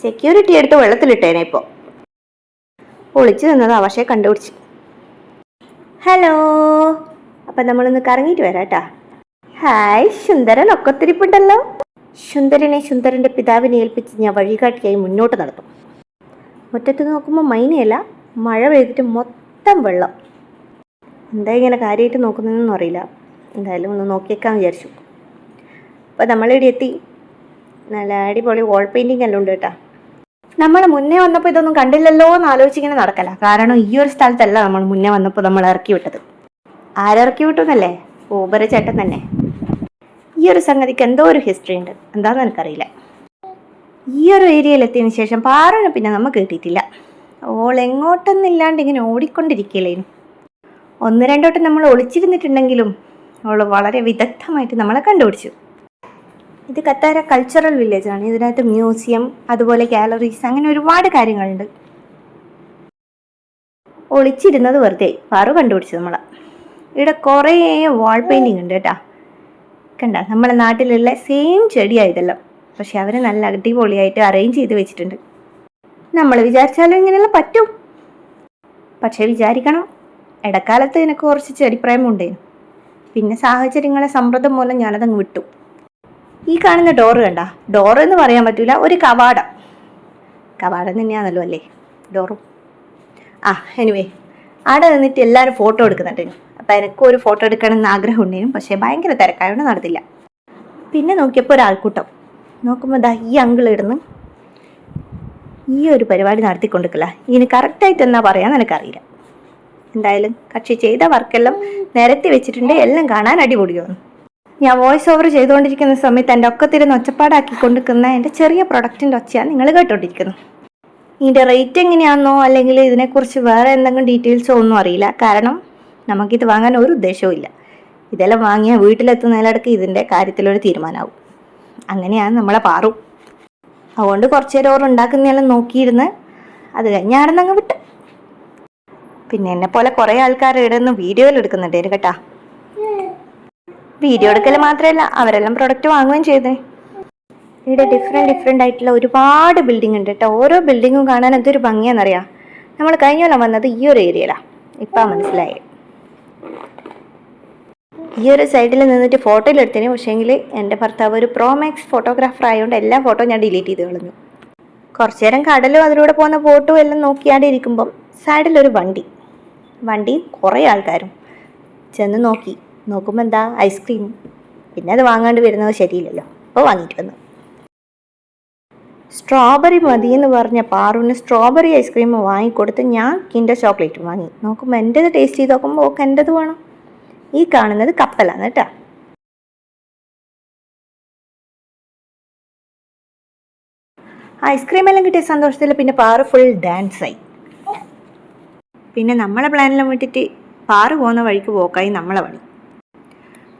Security എടുത്ത് വെള്ളത്തിലിട്ടേനെ ഇപ്പോൾ ഒളിച്ചു നിന്നത് അവശയെ കണ്ടുപിടിച്ച്. ഹലോ അപ്പം നമ്മളൊന്ന് കറങ്ങിയിട്ട് വരാം കേട്ടാ ഹായ് സുന്ദരൻ ഒക്കത്തിരിപ്പുണ്ടല്ലോ. സുന്ദരനെ സുന്ദരന്റെ പിതാവിനെ ഏൽപ്പിച്ച് ഞാൻ വഴികാട്ടിയായി മുന്നോട്ട് നടത്തും മുറ്റത്ത് നോക്കുമ്പോൾ മൈനയല്ല മഴ പെയ്തിട്ട് മൊത്തം വെള്ളം. എന്താ ഇങ്ങനെ കാര്യമായിട്ട് നോക്കുന്നതെന്നൊന്നും അറിയില്ല. എന്തായാലും ഒന്ന് നോക്കിയേക്കാൻ വിചാരിച്ചു. അപ്പോൾ നമ്മളിവിടെ എത്തി. നല്ല അടിപൊളി വാൾ പെയിന്റിങ് എല്ലാം ഉണ്ട് കേട്ടോ. നമ്മൾ മുന്നേ വന്നപ്പോൾ ഇതൊന്നും കണ്ടില്ലല്ലോ എന്ന് ആലോചിച്ചിങ്ങനെ നടക്കല. കാരണം ഈ ഒരു സ്ഥലത്തല്ല നമ്മൾ മുന്നേ വന്നപ്പോൾ നമ്മൾ ഇറക്കി വിട്ടത്. ആരിറക്കി വിട്ടു എന്നല്ലേ ഊബർ ചേട്ടൻ തന്നെ. ഈ ഒരു സംഗതിക്ക് എന്തോ ഒരു ഹിസ്റ്ററി ഉണ്ട്. എന്താണെന്ന് എനിക്കറിയില്ല. ഈ ഒരു ഏരിയയിൽ എത്തിയതിന് ശേഷം പാറനെ പിന്നെ നമ്മൾ കേട്ടിട്ടില്ല ഓൾ എങ്ങോട്ടൊന്നില്ലാണ്ട് ഇങ്ങനെ ഓടിക്കൊണ്ടിരിക്കുകയില്ലേനു ഒന്ന് രണ്ടോട്ടം നമ്മൾ ഒളിച്ചിരുന്നിട്ടുണ്ടെങ്കിലും അവൾ വളരെ വിദഗ്ധമായിട്ട് നമ്മളെ കണ്ടുപിടിച്ചു. ഇത് കത്താര കൾച്ചറൽ വില്ലേജാണ് ഇതിനകത്ത് മ്യൂസിയം അതുപോലെ ഗാലറീസ് അങ്ങനെ ഒരുപാട് കാര്യങ്ങളുണ്ട്. ഒളിച്ചിരുന്നത് വെറുതെ. പാറു കണ്ടുപിടിച്ചു നമ്മളെ. ഇവിടെ കുറേ വാൾ പെയിന്റിങ് ഉണ്ട് കേട്ടാ. കണ്ട നമ്മളെ നാട്ടിലുള്ള സെയിം ചെടിയായതെല്ലാം പക്ഷെ അവർ നല്ല അടിപൊളിയായിട്ട് അറേഞ്ച് ചെയ്ത് വെച്ചിട്ടുണ്ട്. നമ്മൾ വിചാരിച്ചാലും ഇങ്ങനെയുള്ള പറ്റും. പക്ഷെ വിചാരിക്കണം. ഇടക്കാലത്ത് എനിക്ക് കുറച്ച് ചെടിപ്രായം ഉണ്ടായിരുന്നു പിന്നെ സാഹചര്യങ്ങളെ സമ്മർദ്ദം മൂലം ഞാനതങ്ങ് വിട്ടു. ഈ കാണുന്ന ഡോർ കണ്ട? ഡോർ എന്ന് പറയാൻ പറ്റില്ല ഒരു കവാടം. കവാടം തന്നെയാണല്ലോ അല്ലേ? ഡോറും. ആ എനിവേ അവിടെ നിന്നിട്ട് എല്ലാവരും ഫോട്ടോ എടുക്കുന്നുണ്ടായിരുന്നു അപ്പം എനിക്കും ഒരു ഫോട്ടോ എടുക്കണം എന്ന് ആഗ്രഹം ഉണ്ടായിരുന്നു പക്ഷേ ഭയങ്കര തിരക്കായതുകൊണ്ട് നടത്തില്ല. പിന്നെ നോക്കിയപ്പോൾ ഒരാൾക്കൂട്ടം. നോക്കുമ്പോൾ ദാ ഈ അങ്കിൾ ഇടുന്ന് ഈ ഒരു പരിപാടി നടത്തിക്കൊണ്ടിരിക്കില്ല ഇതിന് കറക്റ്റായിട്ട് എന്നാ പറയാന്ന് എനിക്കറിയില്ല. എന്തായാലും കക്ഷി ചെയ്ത വർക്കെല്ലാം നിരത്തി വെച്ചിട്ടുണ്ട്. എല്ലാം കാണാൻ അടിപൊളിയാണ് ഞാൻ വോയിസ് ഓവർ ചെയ്തുകൊണ്ടിരിക്കുന്ന സമയത്ത് എന്റെ ഒക്കത്തിരുന്ന് ഒച്ചപ്പാടാക്കി കൊണ്ടിരിക്കുന്ന എന്റെ ചെറിയ പ്രൊഡക്റ്റിന്റെ ഒച്ചയാണ് നിങ്ങൾ കേട്ടോണ്ടിരിക്കുന്നത് ഇതിന്റെ റേറ്റ് എങ്ങനെയാണെന്നോ അല്ലെങ്കിൽ ഇതിനെക്കുറിച്ച് വേറെ എന്തെങ്കിലും ഡീറ്റെയിൽസോ ഒന്നും അറിയില്ല. കാരണം നമുക്കിത് വാങ്ങാൻ ഒരു ഉദ്ദേശവും ഇല്ല. ഇതെല്ലാം വാങ്ങിയ വീട്ടിലെത്തുന്നതിലടക്ക് ഇതിന്റെ കാര്യത്തിലൊരു തീരുമാനമാവും അങ്ങനെയാണ് നമ്മളെ പാറു. അതുകൊണ്ട് കുറച്ച് നേരം ഓർ ഉണ്ടാക്കുന്നതെല്ലാം നോക്കിയിരുന്ന് അത് കഴിഞ്ഞാണെന്ന് അങ്ങ് വിട്ടു. പിന്നെ എന്നെ പോലെ കുറേ ആൾക്കാർ ഇവിടെ നിന്ന് വീഡിയോയിൽ എടുക്കുന്നുണ്ടായിരുന്നു കേട്ടാ വീഡിയോ എടുക്കൽ മാത്രമല്ല അവരെല്ലാം പ്രൊഡക്റ്റ് വാങ്ങുകയും ചെയ്തേ. ഇവിടെ ഡിഫറെന്റ് ഡിഫറെന്റ് ആയിട്ടുള്ള ഒരുപാട് ബിൽഡിംഗ് ഉണ്ട് കേട്ടോ ഓരോ ബിൽഡിങ്ങും കാണാൻ എന്തൊരു ഭംഗിയാണെന്നറിയാം നമ്മൾ കഴിഞ്ഞ കൊല്ലം വന്നത് ഈ ഒരു ഏരിയയിലാണ് ഇപ്പം മനസ്സിലായി. ഈ ഒരു സൈഡിൽ നിന്നിട്ട് ഫോട്ടോയിൽ എടുത്തേനെ. പക്ഷേങ്കിൽ എന്റെ ഭർത്താവ് ഒരു പ്രോമാക്സ് ഫോട്ടോഗ്രാഫർ ആയതുകൊണ്ട് എല്ലാ ഫോട്ടോ ഞാൻ ഡിലീറ്റ് ചെയ്ത് കളഞ്ഞു. കുറച്ചു നേരം കടലും അതിലൂടെ പോകുന്ന ഫോട്ടോ എല്ലാം നോക്കിയാണ്ട് ഇരിക്കുമ്പം സൈഡിലൊരു വണ്ടി. വണ്ടി കുറേ ആൾക്കാരും. ചെന്ന് നോക്കി. നോക്കുമ്പോൾ എന്താ ഐസ്ക്രീം? പിന്നെ അത് വാങ്ങാണ്ട് വരുന്നത് ശരിയില്ലല്ലോ. അപ്പോൾ വാങ്ങിയിട്ട് വന്നു. സ്ട്രോബെറി മതി എന്ന് പറഞ്ഞ പാറുവിന് സ്ട്രോബെറി ഐസ്ക്രീം വാങ്ങിക്കൊടുത്ത് ഞാൻ കിൻഡർ ചോക്ലേറ്റ് വാങ്ങി. നോക്കുമ്പോൾ എന്റേത് ടേസ്റ്റ് ചെയ്ത് നോക്കുമ്പോൾ ഓക്കെ എന്റെത് വേണം. ഈ കാണുന്നത് കപ്പലാണ് കേട്ടോ. ഐസ്ക്രീം എല്ലാം കിട്ടിയ സന്തോഷത്തിൽ പിന്നെ പാറു ഫുൾ ആയി. പിന്നെ നമ്മളെ പ്ലാനെല്ലാം വിട്ടിട്ട് പാറു പോകുന്ന വഴിക്ക് പോക്കായി നമ്മളെ പണി.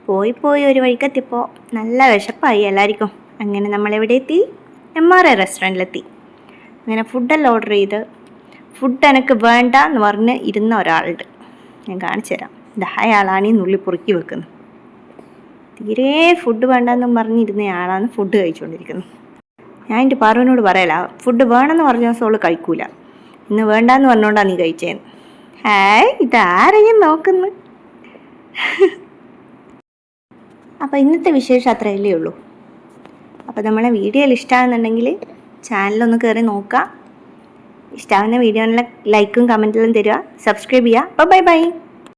പോയി പോയി ഒരു വഴിക്കെത്തിയപ്പോൾ നല്ല വിശപ്പായി എല്ലാവർക്കും അങ്ങനെ നമ്മളെവിടെ എത്തി എം ആർ ഐ റെസ്റ്റോറന്റിലെത്തി അങ്ങനെ ഫുഡെല്ലാം ഓർഡർ ചെയ്ത്. ഫുഡ് എനിക്ക് വേണ്ട എന്ന് പറഞ്ഞ് ഇരുന്ന ഒരാളുണ്ട്. ഞാൻ കാണിച്ചു തരാം. ദഹയാളാണ് ഈ നുള്ളി പൊറുക്കി വെക്കുന്നത്. തീരെ ഫുഡ് വേണ്ടെന്നും പറഞ്ഞിരുന്ന ആളാണ് ഫുഡ് കഴിച്ചുകൊണ്ടിരിക്കുന്നത് ഞാൻ എന്റെ പാർവനോട് പറയല ഫുഡ് വേണമെന്ന് പറഞ്ഞ ദിവസം അവൾ കഴിക്കൂല. ഇന്ന് വേണ്ടെന്ന് പറഞ്ഞുകൊണ്ടാണ് നീ കഴിച്ചേന്ന്. ഹേ ഇതാരെയും നോക്കുന്നു. അപ്പോൾ ഇന്നത്തെ വിശേഷം അത്രയല്ലേ ഉള്ളൂ. അപ്പോൾ നമ്മളെ വീഡിയോയിൽ ഇഷ്ടമാകുന്നുണ്ടെങ്കിൽ ചാനലൊന്ന് കയറി നോക്കുക. ഇഷ്ടമാകുന്ന വീഡിയോയിലെ ലൈക്കും കമന്റിലും തരിക. സബ്സ്ക്രൈബ് ചെയ്യുക. അപ്പോൾ ബൈ ബൈ.